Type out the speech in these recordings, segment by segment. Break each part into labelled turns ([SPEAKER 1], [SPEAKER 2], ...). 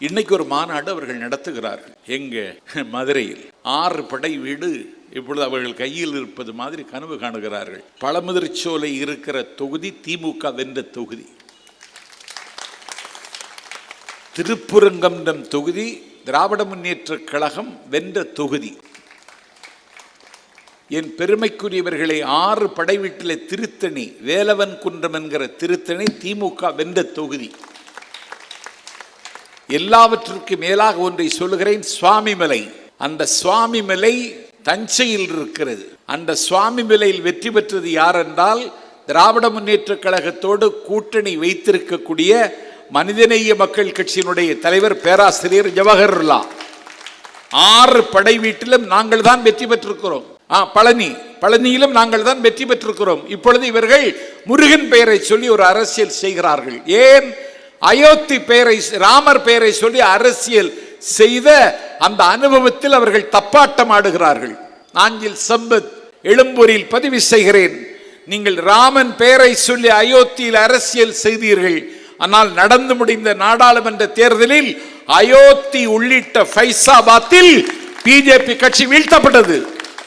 [SPEAKER 1] இன்னைக்கு ஒரு மாநாடு அவர்கள் நடத்துகிறார்கள். எங்க? மதுரையில். ஆறு படை வீடு இப்பொழுது அவர்கள் கையில் இருப்பது மாதிரி கனவு காணுகிறார்கள். பழமுதிர்ச்சோலை இருக்கிற தொகுதி திமுக வென்ற தொகுதி. திருப்புரங்கம்டம் தொகுதி திராவிட முன்னேற்ற கழகம் வென்ற தொகுதி. என் பெருமைக்குரியவர்களை ஆறு படை வீட்டில் திருத்தணி வேலவன் குன்றம் என்கிற திருத்தணி திமுக வென்ற தொகுதி. எல்லாவற்றிற்கு மேலாக ஒன்றை சொல்லுகிறேன் சுவாமிமலை. அந்த சுவாமிமலை தஞ்சையில் இருக்கிறது. அந்த சுவாமிமலையில் வெற்றி பெற்றது யார் என்றால் திராவிட முன்னேற்ற கழகத்தோடு கூட்டணி வைத்திருக்கக்கூடிய மனிதநேய மக்கள் கட்சியினுடைய தலைவர் பேராசிரியர் ஜவஹர்லா. ஆறு படை வீட்டிலும் நாங்கள் தான் வெற்றி பெற்றிருக்கிறோம். ஆ பழனி. பழனியிலும் நாங்கள் தான் வெற்றி பெற்றிருக்கிறோம். இப்பொழுது இவர்கள் முருகன் பெயரை சொல்லி ஒரு அரசியல் செய்கிறார்கள். ஏன்? அயோத்தி பெயரை ராமர் பெயரை சொல்லி அரசியல் செய்த அந்த அனுபவத்தில் அவர்கள் தப்பாட்டம் ஆடுகிறார்கள். நாஞ்சில் சம்பத் எழும்பூரில் பதிவு செய்கிறேன். நீங்கள் ராமன் பெயரை சொல்லி அயோத்தியில் அரசியல் செய்தீர்கள். ஆனால் நடந்து முடிந்த நாடாளுமன்ற தேர்தலில் அயோத்தி உள்ளிட்ட ஃபைசாபாத்தில் பிஜேபி கட்சி வீழ்த்தப்பட்டது.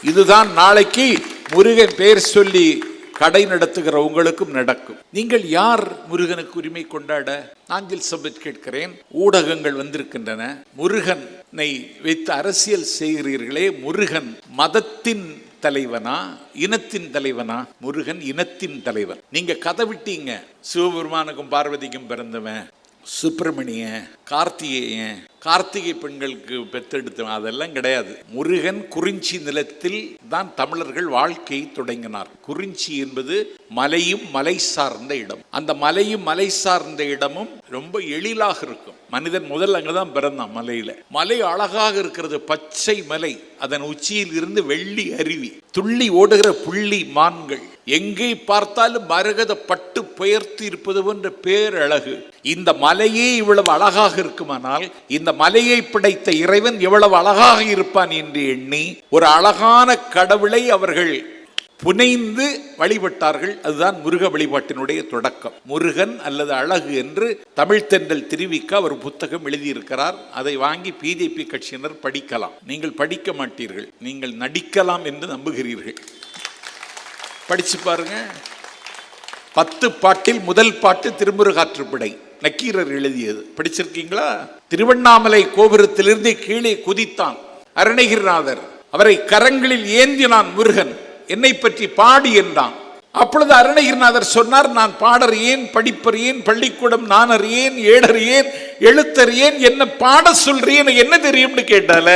[SPEAKER 1] இதுதான் நாளைக்கு முருகன் பெயர் சொல்லி கடை நடத்துகிற உங்களுக்கும் நடக்கும். நீங்கள் யார் முருகனுக்கு உரிமை கொண்டாட? நாஞ்சில் சபத் கேட்கிறேன். ஊடகங்கள் வந்திருக்கின்றன. முருகனை வைத்து அரசியல் செய்கிறீர்களே முருகன் மதத்தின் தலைவனா? இனத்தின் தலைவனா? முருகன் இனத்தின் தலைவன் நீங்க கதை விட்டீங்க. சிவபெருமானுக்கும் பார்வதிக்கும் பிறந்தவன் சுப்பிரமணிய கார்த்திகேயன் கார்த்திகை பெண்களுக்கு பெற்றெடுத்த அதெல்லாம் கிடையாது. முருகன் குறிஞ்சி நிலத்தில் தான் தமிழர்கள் வாழ்க்கையை தொடங்கினார். குறிஞ்சி என்பது மலையும் மலை சார்ந்த இடம். அந்த மலையும் மலை சார்ந்த இடமும் ரொம்ப எழிலாக இருக்கும். மனிதன் முதல்ல அங்கதான் பிறந்தான் மலையில. மலை அழகாக இருக்கிறது பச்சை மலை. அதன் உச்சியில் இருந்து வெள்ளி அருவி. துள்ளி ஓடுகிற புள்ளி மான்கள். எங்கே பார்த்தாலும் மரகத பட்டு பெயர்த்து இருப்பது போன்ற பேரழகு. இந்த மலையே இவ்வளவு அழகாக இருக்குமானால் இந்த மலையை படைத்த இறைவன் எவ்வளவு அழகாக இருப்பான் என்று எண்ணி ஒரு அழகான கடவுளை அவர்கள் புனைந்து வழிபட்டார்கள். அதுதான் முருக வழிபாட்டினுடைய தொடக்கம். முருகன் அல்லது அழகு என்று தமிழ்த்தென்றல் திருவிக்க அவர் புத்தகம் எழுதியிருக்கிறார். அதை வாங்கி பிஜேபி கட்சியினர் படிக்கலாம். நீங்கள் படிக்க மாட்டீர்கள். நீங்கள் நடிக்கலாம் என்று நம்புகிறீர்கள். படிச்சு பாருங்க. பத்து பாட்டில் முதல் பாட்டு திருமுருகாற்றுப்படை. நக்கீரர் எழுதியது. படிச்சிருக்கீங்களா? திருவண்ணாமலை கோபுரத்திலிருந்து கீழே குதித்தான் அருணகிரிநாதர். அவரை கரங்களில் ஏந்தினான் முருகன். என்னை பற்றி பாடு என்றான். அப்பொழுது அருணகிரிநாதர் சொன்னார் நான் பாடர் ஏன் படிப்பர் ஏன் பள்ளிக்கூடம் நானர் ஏன் ஏடர் ஏன் எழுத்தர் ஏன் என்ன பாட சொல்றேன் என்ன தெரியும்னு கேட்டால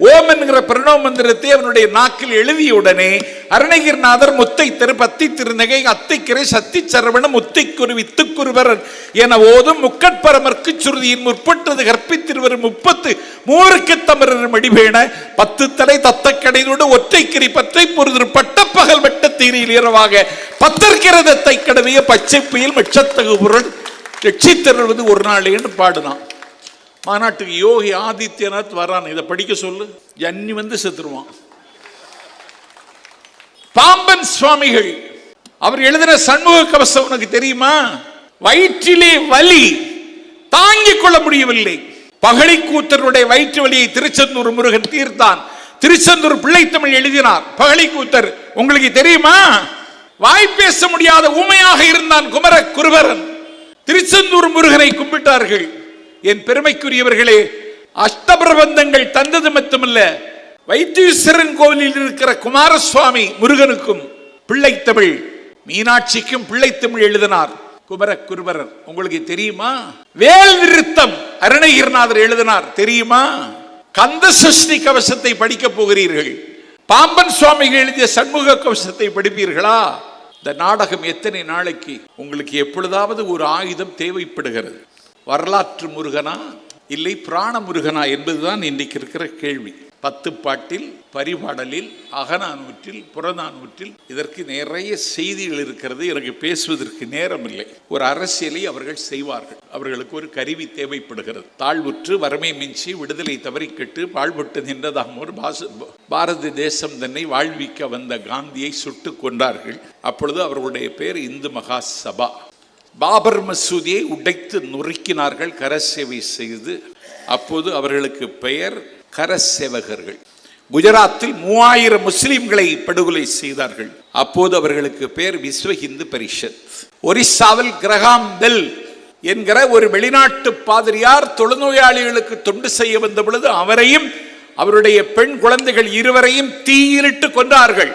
[SPEAKER 1] ஓம் என்கிற பிரணவ மந்திரத்தை அவனுடைய நாக்கில் எழுதிய உடனே அருணகிரிநாதர் முத்தை திரு பத்தி திருநகை அத்தைக்கிரை சத்தி சரவண முத்தைக்குரு வித்துக்குருவரன் என ஓதும் முக்கட்பரமர்க்கு சுருதியின் முற்பட்டது கற்பித்திருவரும் முப்பத்து மூருக்கு தமரர் மடிபேண பத்து தலை தத்தக்கடையோடு ஒற்றை கிரி பற்றை பொருது பட்டப்பகல் வெட்ட தீரியில் இரவாக பத்தற்கிறதத்தை கடவிய பச்சை புயல் மிச்சத்தகு பொருள் ரட்சித்தருவது ஒரு நாளேன்னு பாடுனான் மாநாட்டுக்கு யோகி ஆதித்யநாத் வரான். இதை படிக்க சொல்லு. ஜன்னி வந்து செத்துருவான். பாம்பன் சுவாமிகள் அவர் எழுதின சண்முக கவசம் உனக்கு தெரியுமா? வயிற்றிலே வலி தாங்கிக் கொள்ள முடியவில்லை. பகழிக்கூத்தருடைய வயிற்று வலியை திருச்செந்தூர் முருகன் தீர்த்தான். திருச்செந்தூர் பிள்ளைத்தமிழ் எழுதினார். பகழிக்கூத்தர் உங்களுக்கு தெரியுமா? வாய் பேச முடியாத ஊமையாக இருந்தான் குமர குருவரன் திருச்செந்தூர் முருகனை கும்பிட்டார்கள். என் பெருமைக்குரியவர்களே அஷ்டபிரபந்தங்கள் தந்தது மட்டுமல்ல வைத்தீஸ்வரன் கோவிலில் இருக்கிற குமாரசுவாமி முருகனுக்கும் பிள்ளைத்தமிழ் மீனாட்சிக்கும் பிள்ளைத்தமிழ் எழுதினார். குமர குருபரர் உங்களுக்கு தெரியுமா? வேல் நிறுத்தம் அருணகிரிநாதர் எழுதினார் தெரியுமா? கந்த சஷ்டி கவசத்தை படிக்க போகிறீர்கள். பாம்பன் சுவாமிகள் எழுதிய சண்முக கவசத்தை படிப்பீர்களா? இந்த நாடகம் எத்தனை நாளைக்கு உங்களுக்கு எப்பொழுதாவது ஒரு ஆயுதம் தேவைப்படுகிறது? வரலாற்று முருகனா? இல்லை பிராண முருகனா என்பதுதான் இன்றைக்கு இருக்கிற கேள்வி. பத்து பாட்டில் பரிபாடலில் அகநானூற்றில் புறநானூற்றில் இதற்கு நிறைய செய்திகள் இருக்கிறது. எனக்கு பேசுவதற்கு நேரம் இல்லை ஒரு அரசியலை அவர்கள் செய்வார்கள். அவர்களுக்கு ஒரு கருவி தேவைப்படுகிறது. தாழ்வுற்று வறுமை மிஞ்சி விடுதலை தவறிக்கிட்டு பாழ்பட்டு நின்றதாமோர் பாச பாரத தேசம் தன்னை வாழ்விக்க வந்த காந்தியை சுட்டு கொண்டார்கள். அப்பொழுது அவர்களுடைய பேர் இந்து மகா சபா பாபர் மசூதியை உடைத்து நொறுக்கினார்கள் கரசேவை செய்து. அப்போது அவர்களுக்கு பெயர் கரசேவகர்கள். குஜராத்தில் மூவாயிரம் முஸ்லிம்களை படுகொலை செய்தார்கள். அப்போது அவர்களுக்கு பெயர் விஸ்வ இந்து பரிஷத். ஒரிசாவில் கிரகாம் பெல் என்கிற ஒரு வெளிநாட்டு பாதிரியார் தொழுநோயாளிகளுக்கு தொண்டு செய்ய வந்த பொழுது அவரையும் அவருடைய பெண் குழந்தைகள் இருவரையும் தீயிலிட்டு கொன்றார்கள்.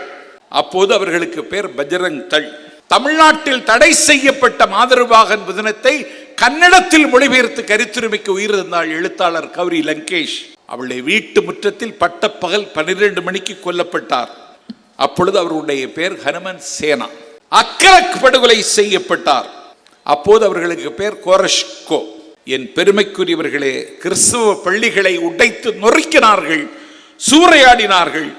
[SPEAKER 1] அப்போது அவர்களுக்கு பேர் பஜரங் தள். தமிழ்நாட்டில் தடை செய்யப்பட்ட மாதருபாகன் புதினத்தை கன்னடத்தில் மொழிபெயர்த்து கருத்துரிமைக்கு உயிரிழந்தாள் எழுத்தாளர் கௌரி லங்கேஷ். அவளுடைய வீட்டு முற்றத்தில் பட்டப்பகல் பன்னிரண்டு மணிக்கு கொல்லப்பட்டார். அப்பொழுது அவருடைய பேர் ஹனுமன் சேனா. அக்கரக் படுகொலை செய்யப்பட்டார். அப்போது அவர்களுக்கு பேர் கோரஷ்கோ. என் பெருமைக்குரியவர்களே கிறிஸ்தவ பள்ளிகளை உடைத்து நொறுக்கினார்கள் சூறையாடினார்கள்.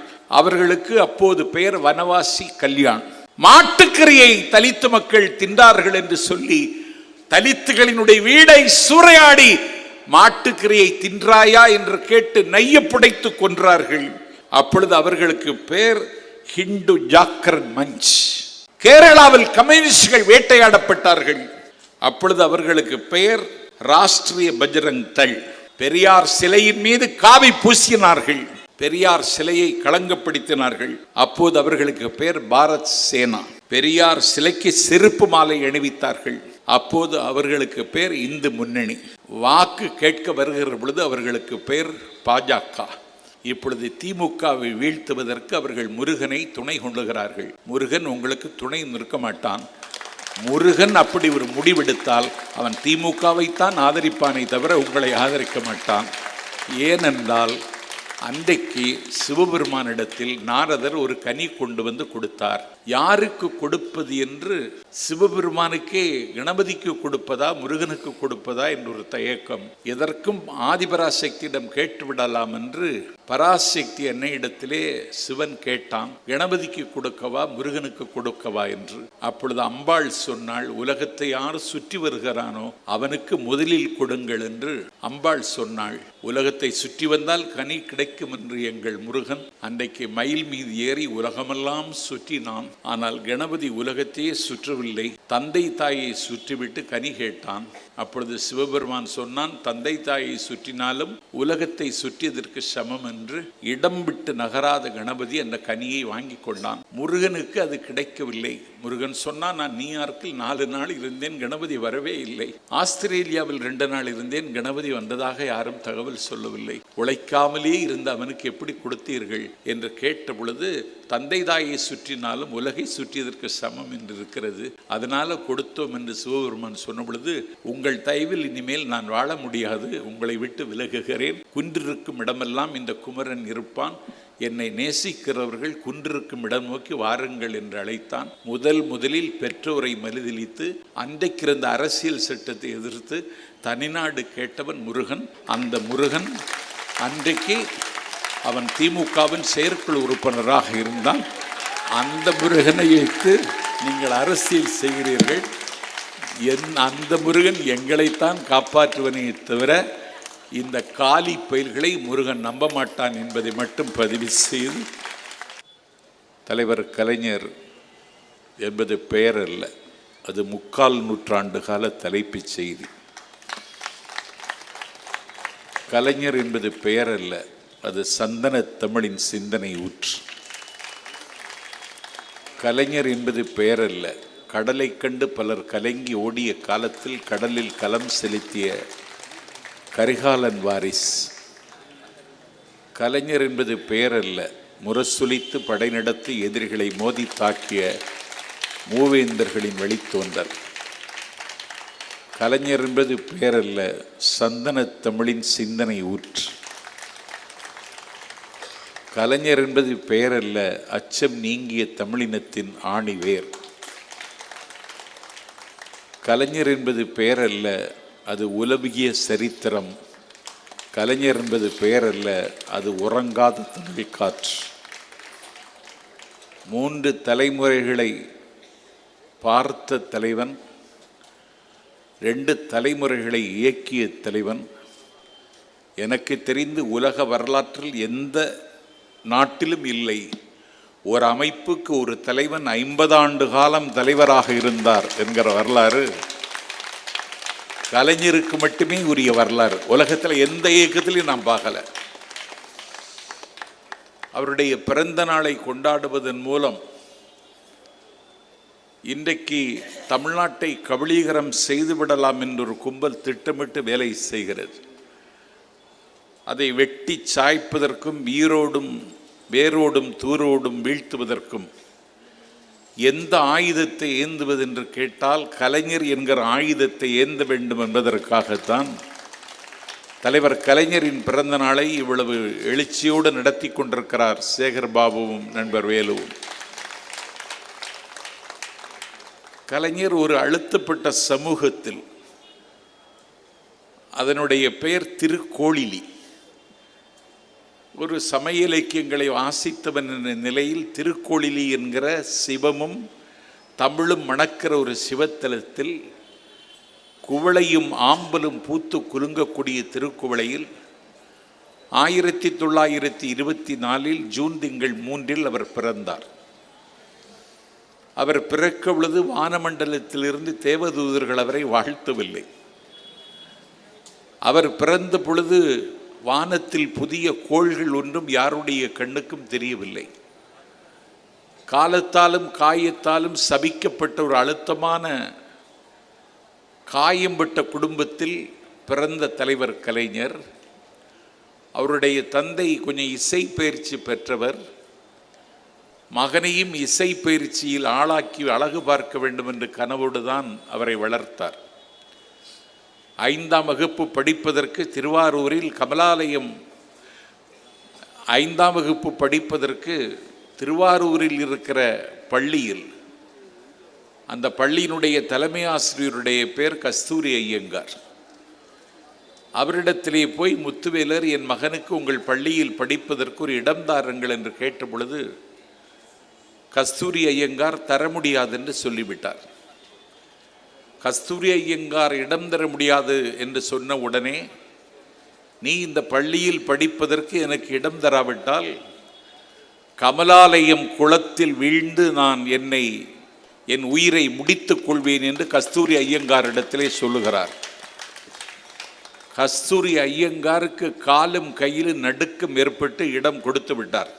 [SPEAKER 1] அவர்களுக்கு அப்போது பெயர் வனவாசி கல்யாண். மாட்டுக்கரியை தலித்து மக்கள் தின்றார்கள் என்று சொல்லி தலித்துகளினுடைய வீடை சூறையாடி மாட்டுக்கரியை தின்றாயா என்று கேட்டு நைய புடைத்து கொன்றார்கள். அப்பொழுது அவர்களுக்கு பேர் ஹிண்டு ஜாக்கரன் மஞ்ச். கேரளாவில் கம்யூனிஸ்டுகள் வேட்டையாடப்பட்டார்கள். அப்பொழுது அவர்களுக்கு பெயர் ராஷ்டிரிய பஜ்ரங் தள். பெரியார் சிலையின் மீது காவி பூசினார்கள். பெரியார் சிலையை களங்கப்படுத்தினார்கள். அப்போது அவர்களுக்கு பெயர் பாரத் சேனா. பெரியார் சிலைக்கு செருப்பு மாலை அணிவித்தார்கள். அப்போது அவர்களுக்கு பேர் இந்து முன்னணி. வாக்கு கேட்க வருகிற பொழுது அவர்களுக்கு பேர் பாஜக. இப்பொழுது திமுகவை வீழ்த்துவதற்கு அவர்கள் முருகனை துணை கொள்ளுகிறார்கள். முருகன் உங்களுக்கு துணை நிற்க மாட்டான். முருகன் அப்படி ஒரு முடிவெடுத்தால் அவன் திமுகவைத்தான் ஆதரிப்பானே தவிர உங்களை ஆதரிக்க மாட்டான். ஏனென்றால் அன்றைக்கு சிவபெருமானிடத்தில் நாரதர் ஒரு கனி கொண்டு வந்து கொடுத்தார். யாருக்கு கொடுப்பது என்று சிவபெருமானுக்கே கணபதிக்கு கொடுப்பதா முருகனுக்கு கொடுப்பதா என்று ஒரு தயக்கம். எதற்கும் ஆதிபராசக்தியிடம் கேட்டு விடலாம் என்று பராசக்தி அன்னையிடத்திலே சிவன் கேட்டான். கணபதிக்கு கொடுக்கவா முருகனுக்கு கொடுக்கவா என்று. அப்பொழுது அம்பாள் சொன்னாள் உலகத்தை யார் சுற்றி வருகிறானோ அவனுக்கு முதலில் கொடுங்கள் என்று அம்பாள் சொன்னாள். உலகத்தை சுற்றி வந்தால் கனி கிடைக்கும் என்று எங்கள் முருகன் அன்றைக்கு மயில் மீது ஏறி உலகமெல்லாம் சுற்றினான் ஆனால் கணபதி உலகத்தையே சுற்றவில்லை. தந்தை தாயை சுற்றிவிட்டு கனி கேட்டான். அப்பொழுது சிவபெருமான் சொன்னான் தந்தை தாயை சுற்றினாலும் உலகத்தை சுற்றியதற்கு சமம் என்று இடம் விட்டு நகராத கணபதி அந்த கனியை வாங்கி கொண்டான். முருகனுக்கு அது கிடைக்கவில்லை. முருகன் சொன்னான் நான் நியூயார்க்கில் நாலு நாள் இருந்தேன் கணபதி வரவே இல்லை. ஆஸ்திரேலியாவில் ரெண்டு நாள் இருந்தேன் கணபதி வந்ததாக யாரும் தகவல் சொல்லவில்லை. உழைக்காமலே இருந்த அவனுக்கு எப்படி கொடுத்தீர்கள்? என்று கேட்ட பொழுது தந்தை தாயை சுற்றினாலும் உலகை சுற்றியதற்கு சமம் என்று இருக்கிறது அதனால் கொடுத்தோம் என்று சிவபெருமான் சொன்ன பொழுது உங்கள் தயவில் இனிமேல் நான் வாழ முடியாது. உங்களை விட்டு விலகுகிறேன். குன்றிருக்கும் இடமெல்லாம் இந்த குமரன் இருப்பான். என்னை நேசிக்கிறவர்கள் குன்றிருக்கும் இடம் நோக்கி வாருங்கள் என்று அழைத்தான். முதல் முதலில் பெற்றோரை மறுதளித்து அன்றைக்கிருந்த அரசியல் சட்டத்தை எதிர்த்து தனிநாடு கேட்டவன் முருகன். அந்த முருகன் அன்றைக்கு அவன் திமுகவின் செயற்குழு உறுப்பினராக இருந்தான். அந்த முருகனை வைத்து நீங்கள் அரசியல் செய்கிறீர்கள். என் அந்த முருகன் எங்களைத்தான் காப்பாற்றுவனே தவிர இந்த காலி பயில்களை முருகன் நம்ப மாட்டான் என்பதை மட்டும் பதிவு செய்து தலைவர் கலைஞர் என்பது பெயர் அல்ல அது முக்கால் நூற்றாண்டு கால தலைப்புச் செய்தி. கலைஞர் என்பது பெயர் அல்ல அது சந்தன தமிழின் சிந்தனை ஊற்று. கலைஞர் என்பது பெயர் அல்ல கடலை கண்டு பலர் கலங்கி ஓடிய காலத்தில் கடலில் கலம் செலுத்திய கரிகாலன் வாரிஸ். கலைஞர் என்பது பெயர் அல்ல முரசொலித்து படை நடத்தி எதிரிகளை மோதி தாக்கிய மூவேந்தர்களின் வழித்தோன்றல். கலைஞர் என்பது பெயரல்ல. சந்தன தமிழின் சிந்தனை ஊற்று. கலைஞர் என்பது பெயரல்ல அச்சம் நீங்கிய தமிழினத்தின் ஆணிவேர் கலைஞர் என்பது பெயரல்ல அது உலவிய சரித்திரம். கலைஞர் என்பது பெயரல்ல அது உறங்காத தமிழ் காற்று. மூன்று தலைமுறைகளை பார்த்த தலைவன் ரெண்டு தலைமுறைகளை இயக்கிய தலைவன். எனக்கு தெரிந்து உலக வரலாற்றில் எந்த நாட்டிலும் இல்லை. ஒரு அமைப்புக்கு ஒரு தலைவன் ஐம்பது ஆண்டு காலம் தலைவராக இருந்தார் என்கிற வரலாறு. கலைஞருக்கு மட்டுமே உரிய வரலாறு. உலகத்தில் எந்த இயக்கத்திலையும் நாம் பார்க்கல. அவருடைய பிறந்த நாளை கொண்டாடுவதன் மூலம் இன்றைக்கு தமிழ்நாட்டை கபளீகரம் செய்துவிடலாம் என்றொரு கும்பல் திட்டமிட்டு வேலை செய்கிறது. அதை வெட்டி சாய்ப்பதற்கும் ஈரோடும் வேரோடும் தூரோடும் வீழ்த்துவதற்கும் எந்த ஆயுதத்தை ஏந்துவது என்று கேட்டால் கலைஞர் என்கிற ஆயுதத்தை ஏந்த வேண்டும் என்பதற்காகத்தான் தலைவர் கலைஞரின் பிறந்த நாளை இவ்வளவு எழுச்சியோடு நடத்தி கொண்டிருக்கிறார் சேகர் பாபுவும் நண்பர் வேலுவும். கலைஞர் ஒரு அழுத்தப்பட்ட சமூகத்தில் அதனுடைய பெயர் திருக்கோளிலி ஒரு சமய இலக்கியங்களை வாசித்தவன் என்ற நிலையில் திருக்கோளிலி என்கிற சிவமும் தமிழும் மணக்கிற ஒரு சிவத்தலத்தில் குவளையும் ஆம்பலும் பூத்து குலுங்கக்கூடிய திருக்குவளையில் ஆயிரத்தி தொள்ளாயிரத்தி இருபத்தி நாலில் ஜூன் திங்கள் மூன்றில் அவர் பிறந்தார். அவர் பிறக்க பொழுது வானமண்டலத்திலிருந்து தேவதூதர்கள் அவரை வாழ்த்தவில்லை. அவர் பிறந்த பொழுது வானத்தில் புதிய கோள்கள் ஒன்றும் யாருடைய கண்ணுக்கும் தெரியவில்லை. காலத்தாலும் காயத்தாலும் சபிக்கப்பட்ட ஒரு அழுத்தமான காயம்பட்ட குடும்பத்தில் பிறந்த தலைவர் கலைஞர் அவருடைய தந்தை கொஞ்சம் இசை பயிற்சி பெற்றவர் மகனையும் இசை பயிற்சியில் ஆளாக்கி அழகு பார்க்க வேண்டும் என்று கனவோடு தான் அவரை வளர்த்தார். ஐந்தாம் வகுப்பு படிப்பதற்கு திருவாரூரில் கமலாலயம் ஐந்தாம் வகுப்பு படிப்பதற்கு திருவாரூரில் இருக்கிற பள்ளியில் அந்த பள்ளியினுடைய தலைமை ஆசிரியருடைய பேர் கஸ்தூரி ஐயங்கார். அவரிடத்திலே போய் முத்துவேலர் என் மகனுக்கு உங்கள் பள்ளியில் படிப்பதற்கு ஒரு இடம் தாருங்கள் என்று கேட்ட பொழுது கஸ்தூரி ஐயங்கார் தர முடியாது என்று சொல்லிவிட்டார். கஸ்தூரி ஐயங்கார் இடம் தர முடியாது என்று சொன்ன உடனே நீ இந்த பள்ளியில் படிப்பதற்கு எனக்கு இடம் தராவிட்டால் கமலாலயம் குளத்தில் வீழ்ந்து நான் என்னை என் உயிரை முடித்துக் கொள்வேன் என்று கஸ்தூரி ஐயங்காரிடத்திலே சொல்லுகிறார். கஸ்தூரி ஐயங்காருக்கு காலும் கையிலும் நடுக்கம் ஏற்பட்டு இடம் கொடுத்து விட்டார்.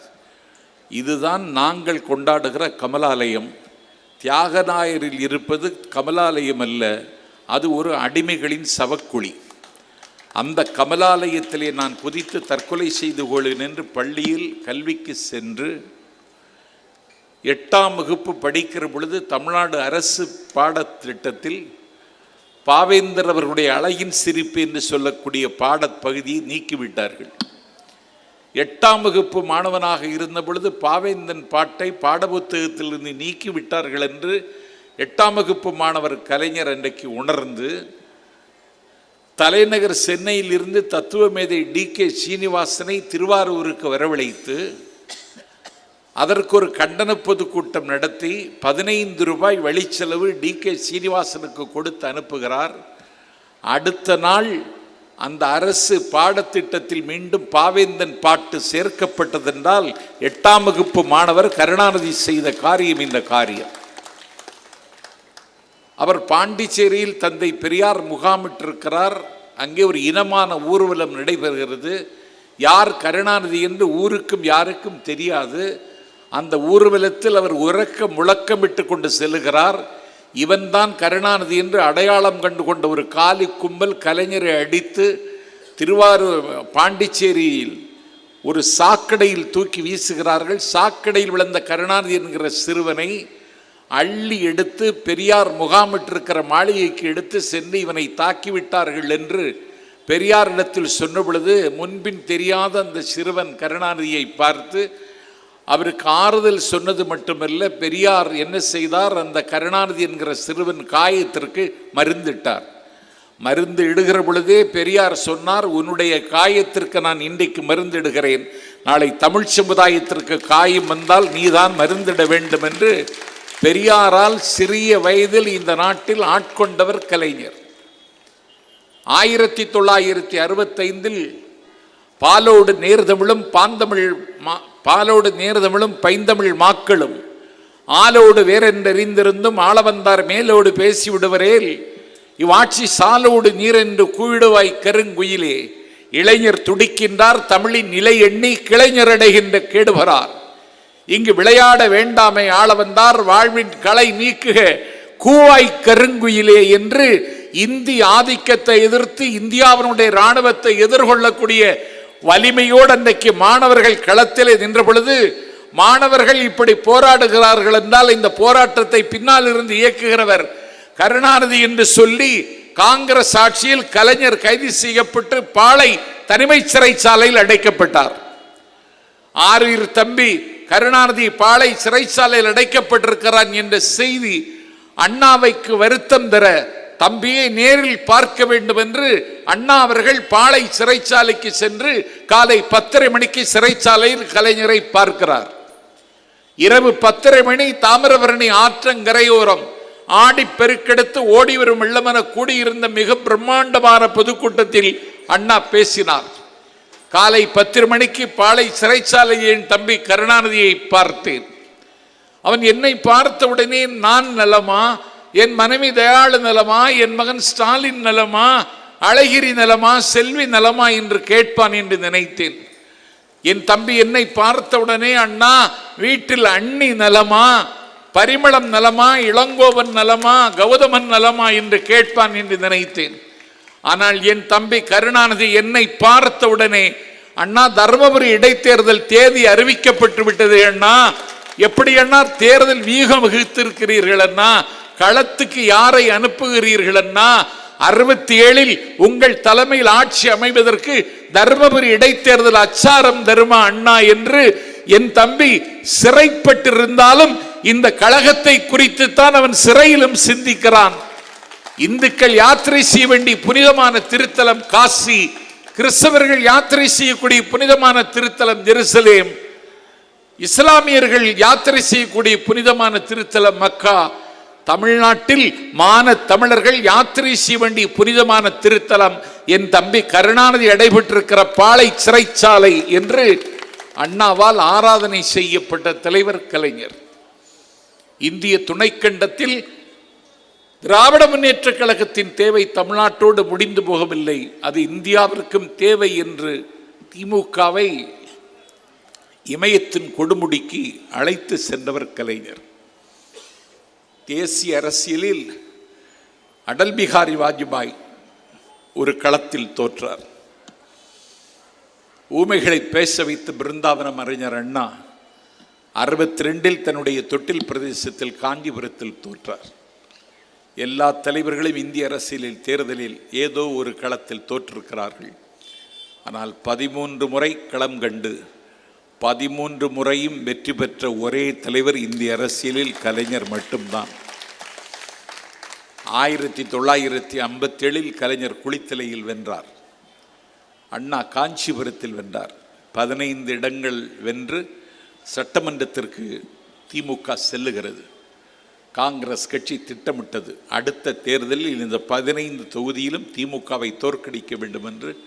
[SPEAKER 1] இதுதான் நாங்கள் கொண்டாடுகிற கமலாலயம். தியாகநாயரில் இருப்பது கமலாலயம் அல்ல அது ஒரு அடிமைகளின் சவக்குழி. அந்த கமலாலயத்திலே நான் குதித்து தற்கொலை செய்து கொள்வேன் என்று பள்ளியில் கல்விக்கு சென்று எட்டாம் வகுப்பு படிக்கிற பொழுது தமிழ்நாடு அரசு பாடத்திட்டத்தில் பாவேந்தர் அவர்களுடைய அழகின் சிரிப்பு என்று சொல்லக்கூடிய பாடப்பகுதியை நீக்கிவிட்டார்கள். எட்டாம் வகுப்பு மாணவனாக இருந்த பொழுது பாவேந்தன் பாட்டை பாடப்புத்தகத்திலிருந்து நீக்கி விட்டார்கள் என்று எட்டாம் வகுப்பு மாணவர் கலைஞர் அன்றைக்கு உணர்ந்து தலைநகர் சென்னையில் இருந்து தத்துவ மேதை டி கே சீனிவாசனை திருவாரூருக்கு வரவழைத்து அதற்கு ஒரு கண்டன பொதுக்கூட்டம் நடத்தி பதினைந்து ரூபாய் வழிச்செலவு டி கே சீனிவாசனுக்கு கொடுத்து அனுப்புகிறார். அடுத்த நாள் அந்த அரசு பாடத்திட்டத்தில் மீண்டும் பாவேந்தன் பாட்டு சேர்க்கப்பட்டதென்றால் எட்டாம் வகுப்பு மாணவர் கருணாநிதி செய்த காரியம் இந்த காரியம். அவர் பாண்டிச்சேரியில் தந்தை பெரியார் முகாமிட்டிருக்கிறார். அங்கே ஒரு இனமான ஊர்வலம் நடைபெறுகிறது. யார் கருணாநிதி என்று ஊருக்கும் யாருக்கும் தெரியாது. அந்த ஊர்வலத்தில் அவர் உறக்க முழக்கமிட்டு கொண்டு செல்லுகிறார். இவன்தான் கருணாநிதி என்று அடையாளம் கண்டு கொண்ட ஒரு காலி கும்பல் கலைஞரை அடித்து திருவாரூர் பாண்டிச்சேரியில் ஒரு சாக்கடையில் தூக்கி வீசுகிறார்கள். சாக்கடையில் விழுந்த கருணாநிதி என்கிற சிறுவனை அள்ளி எடுத்து பெரியார் முகாமிட்டிருக்கிற மாளிகைக்கு எடுத்து சென்று இவனை தாக்கிவிட்டார்கள் என்று பெரியாரிடத்தில் சொன்ன பொழுது முன்பின் தெரியாத அந்த சிறுவன் கருணாநிதியை பார்த்து அவருக்கு ஆறுதல் சொன்னது மட்டுமல்ல பெரியார் என்ன செய்தார்? அந்த கருணாநிதி என்கிற சிறுவன் காயத்திற்கு மருந்திட்டார். மருந்து இடுகிற பொழுதே பெரியார் சொன்னார் உன்னுடைய காயத்திற்கு நான் இன்றைக்கு மருந்து இடுகிறேன் நாளை தமிழ் சமுதாயத்திற்கு காயம் வந்தால் நீதான் மருந்திட வேண்டும் என்று பெரியாரால் சிறிய வயதில் இந்த நாட்டில் ஆட்கொண்டவர் கலைஞர். ஆயிரத்தி தொள்ளாயிரத்தி அறுபத்தைந்தில் பாலோடு நேர்தமிழும் பாந்தமிழ் மா பாலோடு நேர்தமிழும் பைந்தமிழ் மாக்களும். ஆலோடு வேறென்றறிந்திருந்தும் ஆளவந்தார் மேலோடு பேசி விடுவரேல் இவ்வாட்சி சாலோடு நீரென்று கூவிடுவாய் கருங்குயிலே. இளைஞர் துடிக்கின்றார் தமிழின் நிலை எண்ணி கிளைஞரடைகின்ற கேடுபரார். இங்கு விளையாட வேண்டாமை ஆளவந்தார் வாழ்வின் களை நீக்குக கூவாய் கருங்குயிலே என்று இந்தி ஆதிக்கத்தை எதிர்த்து இந்தியாவினுடைய இராணுவத்தை எதிர்கொள்ளக்கூடிய வலிமையோடு அன்றைக்கு மாணவர்கள் களத்திலே நின்ற பொழுது மாணவர்கள் இப்படி போராடுகிறார்கள் என்றால் இந்த போராட்டத்தை பின்னால் இருந்து இயக்குகிறவர் கருணாநிதி என்று சொல்லி காங்கிரஸ் ஆட்சியில் கலைஞர் கைது செய்யப்பட்டு பாளை தனிமை சிறைச்சாலையில் அடைக்கப்பட்டார். ஆரீர் தம்பி கருணாநிதி பாளை சிறைச்சாலையில் அடைக்கப்பட்டிருக்கிறான் என்ற செய்தி அண்ணாவைக்கு வருத்தம் தர தம்பியை நேரில் பார்க்க வேண்டும் என்று அண்ணா அவர்கள் பாளை சிறைச்சாலைக்கு சென்று காலை பத்தரை மணிக்கு சிறைச்சாலையில் கலைஞரை பார்க்கிறார். இரவு பத்தரை மணி தாமிரபரணி ஆற்றங்கரையோரம் ஆடி பெருக்கெடுத்து ஓடி வரும் வெள்ளமென கூடியிருந்த மிக பிரம்மாண்டமான பொதுக்கூட்டத்தில் அண்ணா பேசினார். காலை பத்து மணிக்கு பாளை சிறைச்சாலையின் என் தம்பி கருணாநிதியை பார்த்தேன். அவன் என்னை பார்த்த உடனே நான் நலமா? என் மனைவி தயாளு நலமா என் மகன் ஸ்டாலின் நலமா அழகிரி நலமா செல்வி நலமா என்று கேட்பான் என்று நினைத்தேன். என் தம்பி என்னை பார்த்தவுடனே அண்ணா வீட்டில் அண்ணி நலமா பரிமளம் நலமா இளங்கோவன் நலமா கௌதமன் நலமா என்று கேட்பான் என்று நினைத்தேன். ஆனால் என் தம்பி கருணாநிதி என்னை பார்த்தவுடனே அண்ணா தர்மபுரி இடைத்தேர்தல் தேதி அறிவிக்கப்பட்டு விட்டது அண்ணா. எப்படி அண்ணா தேர்தல் வியூகம் வகுத்திருக்கிறீர்கள் அண்ணா? களத்துக்கு யாரை அனுப்புகிறீர்கள் அண்ணா அறுபத்தி ஏழில் உங்கள் தலைமையில் ஆட்சி அமைவதற்கு தர்மபுரி இடைத்தேர்தல் அச்சாரம் தருமா அண்ணா என்று என் தம்பி சிறைப்பட்டிருந்தாலும் இந்த கழகத்தை குறித்து தான் அவன் சிறையிலும் சிந்திக்கிறான். இந்துக்கள் யாத்திரை செய்ய வேண்டிய புனிதமான திருத்தலம் காசி கிறிஸ்தவர்கள் யாத்திரை செய்யக்கூடிய புனிதமான திருத்தலம் ஜெருசலேம் இஸ்லாமியர்கள் யாத்திரை செய்யக்கூடிய புனிதமான திருத்தலம் மக்கா தமிழ்நாட்டில் மான தமிழர்கள் யாத்திரை செய்ய புனிதமான திருத்தலம் என் தம்பி கருணாநிதி இடைபெற்றிருக்கிற பாளை சிறைச்சாலை என்று அண்ணாவால் ஆராதனை செய்யப்பட்ட தலைவர் கலைஞர். இந்திய துணைக்கண்டத்தில் திராவிட முன்னேற்ற கழகத்தின் தேவை தமிழ்நாட்டோடு முடிந்து போகவில்லை. அது இந்தியாவிற்கும் தேவை என்று திமுகவை இமயத்தின் கொடுமுடிக்கு அழைத்து சென்றவர் கலைஞர். தேசிய அரசியலில் அடல் பிகாரி வாஜ்பாய் ஒரு களத்தில் தோற்றார். ஊமைகளை பேச வைத்து பிருந்தாவனம் அறிஞர் அண்ணா அறுபத்தி ரெண்டில் தன்னுடைய தொட்டில் பிரதேசத்தில் காஞ்சிபுரத்தில் தோற்றார். எல்லா தலைவர்களும் இந்திய அரசியலில் தேர்தலில் ஏதோ ஒரு களத்தில் தோற்றிருக்கிறார்கள். ஆனால் பதிமூன்று முறை களம் கண்டு பதிமூன்று முறையும் வெற்றி பெற்ற ஒரே தலைவர் இந்திய அரசியலில் கலைஞர் மட்டும்தான். ஆயிரத்தி தொள்ளாயிரத்தி ஐம்பத்தேழில் கலைஞர் குளித்தலையில் வென்றார். அண்ணா காஞ்சிபுரத்தில் வென்றார். பதினைந்து இடங்கள் வென்று சட்டமன்றத்திற்கு திமுக செல்லுகிறது. காங்கிரஸ் கட்சி திட்டமிட்டது. அடுத்த தேர்தலில் இந்த பதினைந்து தொகுதியிலும் திமுகவை தோற்கடிக்க வேண்டும் என்று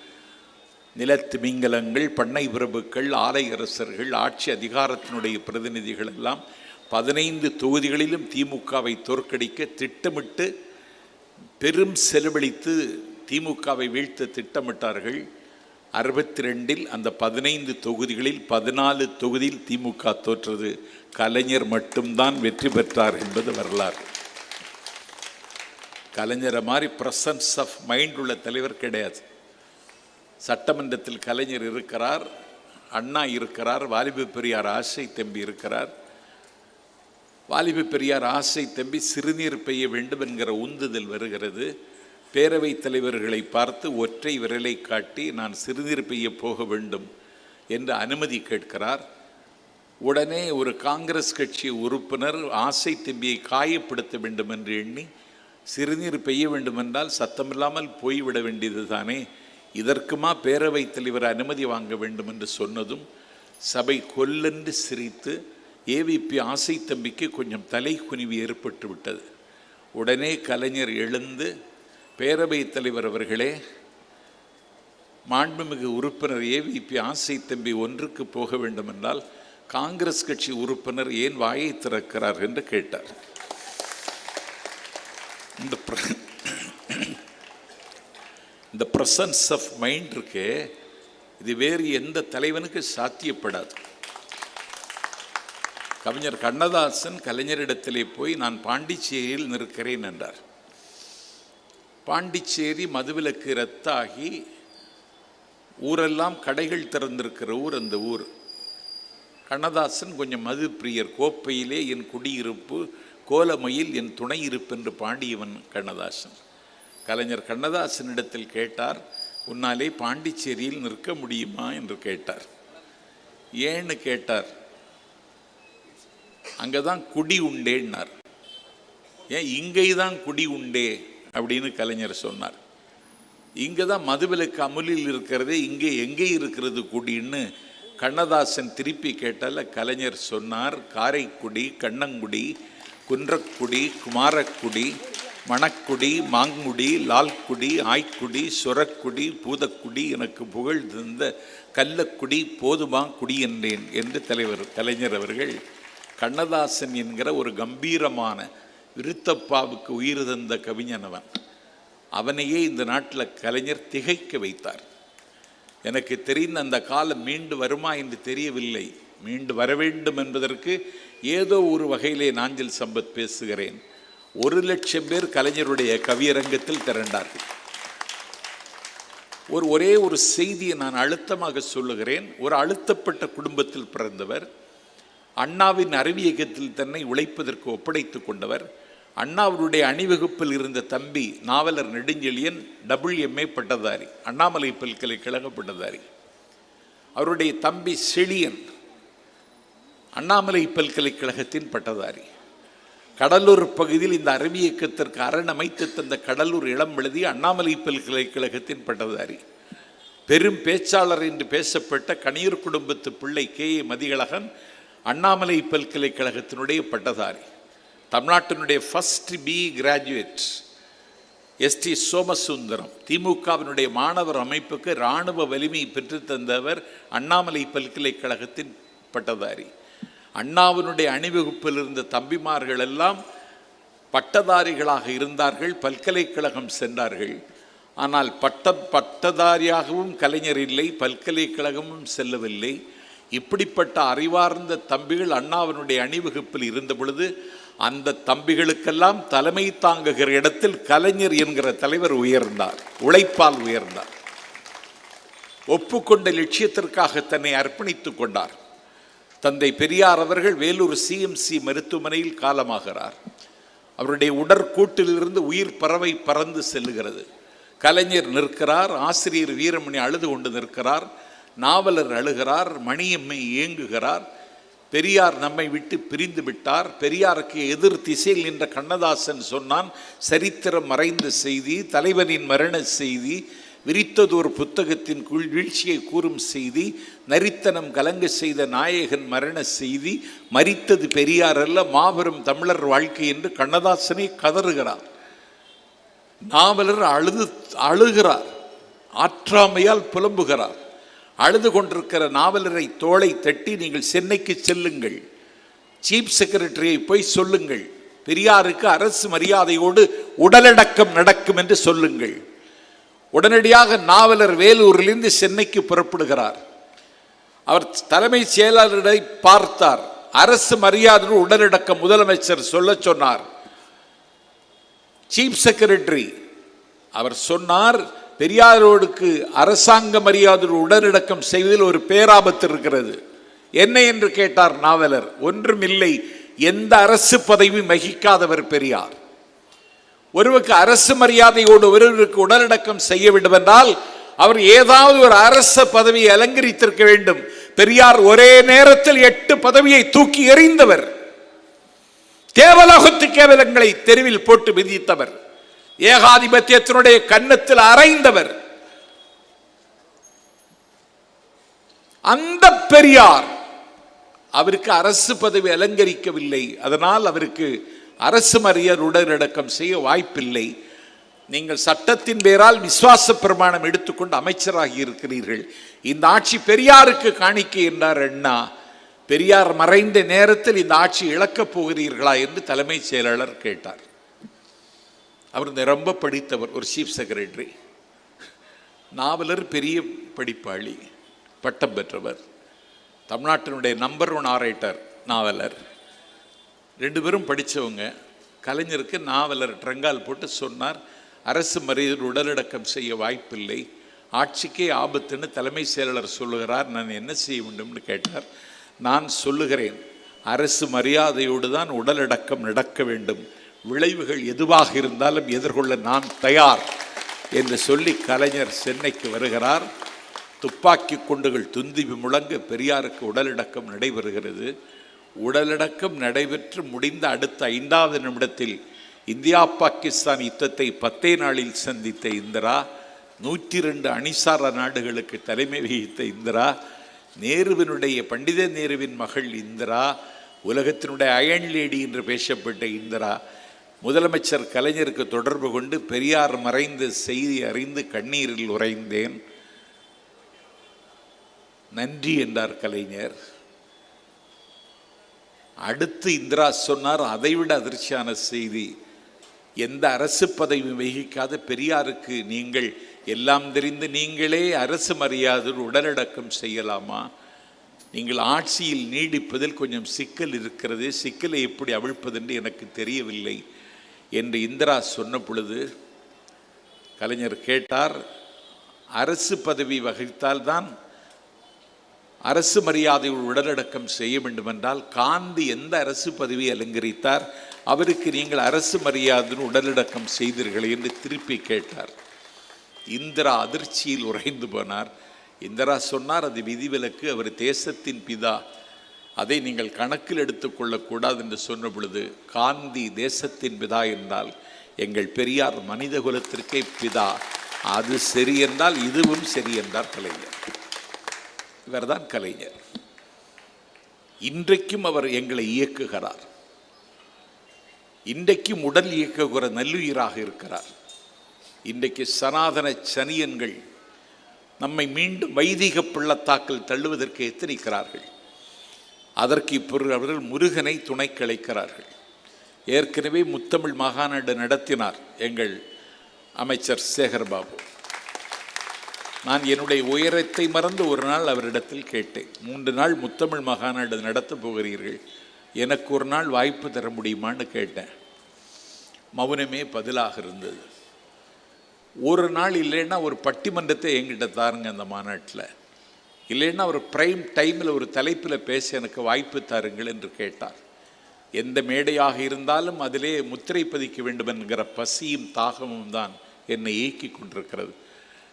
[SPEAKER 1] நிலத்து மிங்கலங்கள் பண்ணை பிரபுக்கள் ஆலை அரசர்கள் ஆட்சி அதிகாரத்தினுடைய பிரதிநிதிகள் எல்லாம் பதினைந்து தொகுதிகளிலும் திமுகவை தோற்கடிக்க திட்டமிட்டு பெரும் செலவழித்து திமுகவை வீழ்த்த திட்டமிட்டார்கள். அறுபத்தி ரெண்டில் அந்த பதினைந்து தொகுதிகளில் பதினாலு தொகுதியில் திமுக தோற்றது. கலைஞர் மட்டும்தான் வெற்றி பெற்றார் என்பது வரலாறு. கலைஞரை மாதிரி பிரசன்ஸ் ஆஃப் மைண்ட் உள்ள தலைவர் கிடையாது. சட்டமன்றத்தில் கலைஞர் இருக்கிறார் அண்ணா இருக்கிறார் வாலிப பெரியார் ஆசை தம்பி இருக்கிறார். வாலிப பெரியார் ஆசை தம்பி சிறுநீர் பெய்ய வேண்டும் என்கிற உந்துதல் வருகிறது. பேரவைத் தலைவர்களை பார்த்து ஒற்றை விரலை காட்டி நான் சிறுநீர் பெய்ய போக வேண்டும் என்று அனுமதி கேட்கிறார். உடனே ஒரு காங்கிரஸ் கட்சி உறுப்பினர் ஆசை தம்பியை காயப்படுத்த வேண்டும் என்று எண்ணி சிறுநீர் பெய்ய வேண்டுமென்றால் சத்தமில்லாமல் போய்விட வேண்டியது தானே இதற்குமா பேரவைத் தலைவர் அனுமதி வாங்க வேண்டும் என்று சொன்னதும் சபை கொல்லென்று சிரித்து ஏவிபி ஆசை தம்பிக்கு கொஞ்சம் தலை குனிவு ஏற்பட்டு விட்டது. உடனே கலைஞர் எழுந்து பேரவைத் தலைவர் அவர்களே மாண்புமிகு உறுப்பினர் ஏவிபி ஆசை தம்பி ஒன்றுக்கு போக வேண்டும் என்றால் காங்கிரஸ் கட்சி உறுப்பினர் ஏன் வாயை திறக்கிறார் என்று கேட்டார். இந்த இந்த ப்ரெசன்ஸ் ஆஃப் மைண்ட் இருக்கு இது வேறு எந்த தலைவனுக்கு சாத்தியப்படாது. கவிஞர் கண்ணதாசன் கலைஞரிடத்திலே போய் நான் பாண்டிச்சேரியில் நிற்கிறேன் என்றார். பாண்டிச்சேரி மதுவிலக்கு ரத்தாகி ஊரெல்லாம் கடைகள் திறந்திருக்கிற ஊர் அந்த ஊர். கண்ணதாசன் கொஞ்சம் மது பிரியர் கோப்பையிலே என் குடியிருப்பு கோலமையில் என் துணை இருப்பு என்று கண்ணதாசன். கலைஞர் கண்ணதாசனிடத்தில் கேட்டார் உன்னாலே பாண்டிச்சேரியில் நிற்க முடியுமா? என்று கேட்டார். ஏன்னு கேட்டார்? அங்கே தான் குடி உண்டேன்னார். ஏன் இங்கே தான் குடி உண்டே? அப்படின்னு கலைஞர் சொன்னார். இங்கே தான் மதுவிலக்கு அமுலில் இருக்கிறது இங்கே எங்கே இருக்கிறது குடின்னு? கண்ணதாசன் திருப்பி கேட்டால கலைஞர் சொன்னார் காரைக்குடி கண்ணங்குடி குன்றக்குடி குமாரக்குடி மணக்குடி மாங்குடி லால்குடி ஆய்க்குடி சுரக்குடி பூதக்குடி எனக்கு புகழ் தந்த கள்ளக்குடி போதுமா குடி என்றேன் என்று தலைவர் கலைஞர் அவர்கள் கண்ணதாசன் என்கிற ஒரு கம்பீரமான விருத்தப்பாவுக்கு உயிர் தந்த கவிஞன் அவன். அவனையே இந்த நாட்டில் கலைஞர் திகைக்க வைத்தார். எனக்கு தெரிந்த அந்த காலம் மீண்டு வருமா என்று தெரியவில்லை. மீண்டு வர வேண்டும் என்பதற்கு ஏதோ ஒரு வகையிலே நாஞ்சில் சம்பத் பேசுகிறேன். ஒரு லட்சம் பேர் கலைஞருடைய கவியரங்கத்தில் திரண்டார்கள். ஒரு ஒரே ஒரு செய்தியை நான் அழுத்தமாக சொல்லுகிறேன். ஒரு அழுத்தப்பட்ட குடும்பத்தில் பிறந்தவர் அண்ணாவின் அறிவியகத்தில் தன்னை உழைப்பதற்கு ஒப்படைத்துக் கொண்டவர் அண்ணாவுடைய அணிவகுப்பில் இருந்த தம்பி நாவலர் நெடுஞ்செழியன் டபுள் எம்ஏ பட்டதாரி அண்ணாமலை பல்கலைக்கழக பட்டதாரி. அவருடைய தம்பி செழியன் அண்ணாமலை பல்கலைக்கழகத்தின் பட்டதாரி. கடலூர் பகுதியில் இந்த அறிவியக்கத்திற்கு அரண் அமைத்து தந்த கடலூர் இளம் எழுதி அண்ணாமலை பல்கலைக்கழகத்தின் பட்டதாரி. பெரும் பேச்சாளர் என்று பேசப்பட்ட கணியர் குடும்பத்து பிள்ளை கே ஏ மதிகழகன் அண்ணாமலை பல்கலைக்கழகத்தினுடைய பட்டதாரி. தமிழ்நாட்டினுடைய first P graduate SD Somasundaram திமுகவினுடைய மாணவர் அமைப்புக்கு இராணுவ வலிமை பெற்று தந்தவர் அண்ணாமலை பல்கலைக்கழகத்தின் பட்டதாரி. அண்ணாவினுடைய அணிவகுப்பில் இருந்த தம்பிமார்கள் எல்லாம் பட்டதாரிகளாக இருந்தார்கள் பல்கலைக்கழகம் சென்றார்கள். ஆனால் பட்ட பட்டதாரியாகவும் கலைஞர் இல்லை பல்கலைக்கழகமும் செல்லவில்லை. இப்படிப்பட்ட அறிவார்ந்த தம்பிகள் அண்ணாவினுடைய அணிவகுப்பில் இருந்த பொழுது அந்த தம்பிகளுக்கெல்லாம் தலைமை தாங்குகிற இடத்தில் கலைஞர் என்கிற தலைவர் உயர்ந்தார் உழைப்பால் உயர்ந்தார். ஒப்புக்கொண்ட லட்சியத்திற்காக தன்னை அர்ப்பணித்துக் கொண்டார். தந்தை பெரியார் அவர்கள் வேலூர் சிஎம்சி மருத்துவமனையில் காலமாகிறார். அவருடைய உடற்கூட்டிலிருந்து உயிர் பறவை பறந்து செல்லுகிறது. கலைஞர் நிற்கிறார் ஆசிரியர் வீரமணி அழுது கொண்டு நிற்கிறார் நாவலர் அழுகிறார் மணியம்மை இயங்குகிறார் பெரியார் நம்மை விட்டு பிரிந்து விட்டார். பெரியாருக்கு எதிர் திசையில் நின்ற கண்ணதாசன் சொன்னான் சரித்திரம் மறைந்த செய்தி தலைவனின் மரண செய்தி விரித்ததொரு புத்தகத்தின் குள் வீழ்ச்சியை கூறும் செய்தி நரித்தனம் கலங்க செய்த நாயகன் மரண செய்தி மரித்தது பெரியார் அல்ல மாபெரும் தமிழர் வாழ்க்கை என்று கண்ணதாசனை கதறுகிறார். நாவலர் அழுது அழுகிறார் ஆற்றாமையால் புலம்புகிறார். அழுது கொண்டிருக்கிற நாவலரை தோளை தட்டி நீங்கள் சென்னைக்கு செல்லுங்கள். சீஃப் செக்ரட்டரியை போய் சொல்லுங்கள். பெரியாருக்கு அரசு மரியாதையோடு உடலடக்கம் நடக்கும் என்று சொல்லுங்கள். உடனடியாக நாவலர் வேலூரிலிருந்து சென்னைக்கு புறப்படுகிறார். அவர் தலைமைச் செயலாளரை பார்த்தார். அரசு மரியாதையில் உடனடக்க முதலமைச்சர் சொல்ல சொன்னார். சீஃப் செக்ரட்டரி அவர் சொன்னார் பெரியாரோடுக்கு அரசாங்க மரியாதையில் உடனடக்கம் செய்வதில் ஒரு பேராபத்து இருக்கிறது. என்ன என்று கேட்டார் நாவலர். ஒன்றுமில்லை. எந்த அரசு பதவியும் மகிக்காதவர் பெரியார். ஒருவருக்கு அரசு மரியாதையோடு ஒருவருக்கு உடலடக்கம் செய்ய வேண்டும் என்றால் அவர் ஏதாவது ஒரு அரச பதவியை அலங்கரித்திருக்க வேண்டும். பெரியார் ஒரே நேரத்தில் எட்டு பதவியை தூக்கி எறிந்தவர். தேவலோகத்து கேவலங்களை தெருவில் போட்டு மிதித்தவர். ஏகாதிபத்தியத்தினுடைய கன்னத்தில் அரைந்தவர். அந்த பெரியார் அவருக்கு அரசு பதவி அலங்கரிக்கவில்லை. அதனால் அவருக்கு அரசு மரியர் உடனடக்கம் செய்ய வாய்ப்பில்லை. நீங்கள் சட்டத்தின் பேரால் விசுவாச பிரமாணம் எடுத்துக்கொண்டு அமைச்சராகி இருக்கிறீர்கள். இந்த ஆட்சி பெரியாருக்கு காணிக்கை என்றார் அண்ணா. பெரியார் மறைந்த நேரத்தில் இந்த ஆட்சி இழக்கப் போகிறீர்களா என்று தலைமைச் செயலாளர் கேட்டார். அவர் ரொம்ப படித்தவர் ஒரு சீஃப் செக்ரட்டரி நாவலர் பெரிய படிப்பாளி பட்டம் பெற்றவர். தமிழ்நாட்டினுடைய நம்பர் ஒன் ஆரேட்டர் நாவலர். ரெண்டு பேரும் படித்தவங்க கலைஞருக்கு நாவலர் ட்ரங்கால் போட்டு சொன்னார் அரசு மரியாதை உடலடக்கம் செய்ய வாய்ப்பில்லை. ஆட்சிக்கே ஆபத்துன்னு தலைமை செயலாளர் சொல்லுகிறார். நான் என்ன செய்ய வேண்டும்னு கேட்டார். நான் சொல்லுகிறேன் அரசு மரியாதையோடு தான் உடலடக்கம் நடக்க வேண்டும். விளைவுகள் எதுவாக இருந்தாலும் எதிர்கொள்ள நான் தயார் என்று சொல்லி கலைஞர் சென்னைக்கு வருகிறார். துப்பாக்கி குண்டுகள் துந்தி முழங்க பெரியாருக்கு உடலடக்கம் நடைபெறுகிறது. உடலடக்கம் நடைபெற்று முடிந்த அடுத்த ஐந்தாவது நிமிடத்தில் இந்தியா பாகிஸ்தான் யுத்தத்தை பத்தே நாளில் சந்தித்த இந்திரா நூற்றி ரெண்டு அணிசார நாடுகளுக்கு தலைமை வகித்த இந்திரா நேருவினுடைய பண்டித நேருவின் மகள் இந்திரா உலகத்தினுடைய அயன் லேடி என்று பேசப்பட்ட இந்திரா முதலமைச்சர் கலைஞருக்கு தொடர்பு கொண்டு பெரியார் மறைந்த செய்தி அறிந்து கண்ணீரில் உறைந்தேன். நன்றி என்றார் கலைஞர். அடுத்து இந்திரா சொன்னார் அதைவிட அதிர்ச்சியான செய்தி எந்த அரசு பதவி வகிக்காத பெரியாருக்கு நீங்கள் எல்லாம் தெரிந்து நீங்களே அரசு மரியாதை உடலடக்கம் செய்யலாமா? நீங்கள் ஆட்சியில் நீடிப்பதில் கொஞ்சம் சிக்கல் இருக்கிறது சிக்கலை எப்படி அவிழ்ப்பதென்று எனக்கு தெரியவில்லை என்று இந்திரா சொன்ன பொழுது கலைஞர் கேட்டார் அரசு பதவி வகித்தால்தான் அரசு மரியாதை உடலடக்கம் செய்ய வேண்டுமென்றால் காந்தி எந்த அரசு பதவியை அலங்கரித்தார்? அவருக்கு நீங்கள் அரசு மரியாதையுடன் உடலடக்கம் செய்தீர்கள் என்று திருப்பி கேட்டார். இந்திரா அதிர்ச்சியில் உறைந்து போனார். இந்திரா சொன்னார் அது விதிவிலக்கு அவர் தேசத்தின் பிதா. அதை நீங்கள் கணக்கில் எடுத்துக்கொள்ளக்கூடாது என்று சொன்ன பொழுது காந்தி தேசத்தின் பிதா என்றால் எங்கள் பெரியார் மனித குலத்திற்கே பிதா. அது சரி என்றால் இதுவும் சரி என்றார் கலைஞர். இவர்தான் கலைஞர். இன்றைக்கும் அவர் எங்களை இயக்குகிறார். இன்றைக்கும் உடல் இயக்குகிற நல்லுயிராக இருக்கிறார். இன்றைக்கு சனாதன சனியன்கள் நம்மை மீண்டும் வைதிக பள்ளத்தாக்கில் தள்ளுவதற்கு எத்தனிக்கிறார்கள்? அதற்கு இப்பொழுது அவர்கள் முருகனை துணை கிளைக்கிறார்கள் ஏற்கனவே முத்தமிழ் மாகாநாடு நடத்தினார் எங்கள் அமைச்சர் சேகர்பாபு. நான் என்னுடைய உயரத்தை மறந்து ஒரு நாள் அவரிடத்தில் கேட்டேன். மூன்று நாள் முத்தமிழ் மகாநாடு நடத்தப் போகிறீர்கள். எனக்கு ஒரு நாள் வாய்ப்பு தர முடியுமான்னு கேட்டேன். மௌனமே பதிலாக இருந்தது. ஒரு நாள் இல்லைன்னா ஒரு பட்டிமன்றத்தை எங்கிட்ட தாருங்க அந்த மாநாட்டில். இல்லைன்னா ஒரு பிரைம் டைமில் ஒரு தலைப்பில் பேச எனக்கு வாய்ப்பு தாருங்கள் என்று கேட்டார். எந்த மேடையாக இருந்தாலும் அதிலே முத்திரை பதிக்க வேண்டும் என்கிற பசியும் தாகமும் தான் என்னை இயக்கி கொண்டிருக்கிறது.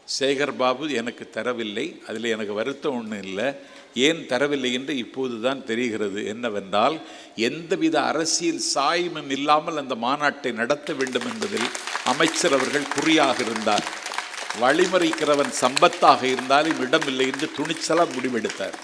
[SPEAKER 1] சேகர் பாபு எனக்கு தரவில்லை அதில் எனக்கு வருத்தம் ஒன்றும் இல்லை. ஏன் தரவில்லை என்று இப்போது தான் தெரிகிறது. என்னவென்றால் எந்தவித அரசியல் சாயமும் இல்லாமல் அந்த மாநாட்டை நடத்த வேண்டும் என்பதில் அமைச்சர் அவர்கள் குறியாக இருந்தார். வழிமறைக்கிறவன் சம்பத்தாக இருந்தாலும் இடமில்லை என்று துணிச்சலாக முடிவெடுத்தார்.